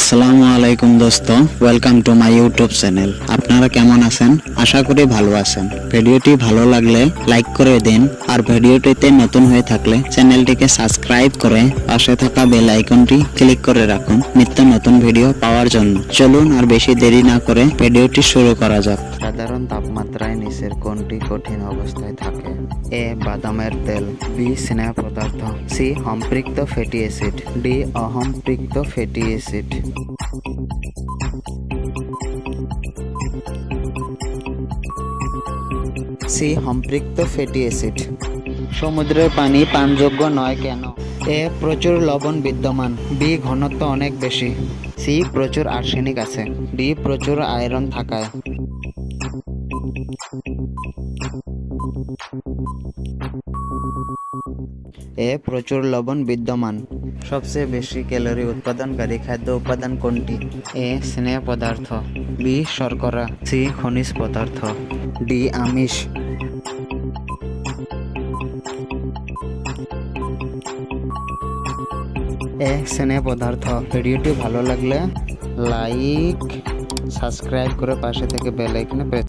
আসসালামু আলাইকুম দোস্ত welcome to my YouTube channel আপনারা কেমন আছেন? আশা করি ভালো আছেন। ভিডিওটি ভালো লাগলে লাইক করে দিন, আর ভিডিওটিতে নতুন হয়ে থাকলে চ্যানেলটিকে সাবস্ক্রাইব করে পাশে থাকা বেল আইকনটি ক্লিক করে রাখুন, নিত্য নতুন ভিডিও পাওয়ার জন্য। চলুন আর বেশি দেরি না করে ভিডিওটি শুরু করা যাক। সাধারণ তাপমাত্রায় নিচের কোনটি কঠিন অবস্থায় থাকে। এ বাদামের তেল বি স্নেহ পদার্থ সি সম্পৃক্ত ফ্যাটি অ্যাসিড ডি অসম্পৃক্ত ফ্যাটি অ্যাসিড। সি সম্পৃক্ত ফ্যাটি অ্যাসিড। সমুদ্রের পানি পানযোগ্য নয় কেন? এ প্রচুর লবণ বিদ্যমান বি ঘনত্ব অনেক বেশি। সি প্রচুর আর্সেনিক আছে ডি প্রচুর আয়রন থাকায়। এ প্রচুর লবণ বিদ্যমান। সবচেয়ে বেশি ক্যালোরি উৎপাদনকারী খাদ্য উপাদান কোনটি? এ, স্নেহ পদার্থ। বি, শর্করা। সি, খনিজ পদার্থ। ডি, আমিষ। এ, স্নেহ পদার্থ। ভিডিওটি ভালো লাগলে লাইক, সাবস্ক্রাইব করে পাশে থেকে বেল আইকনে প্রেস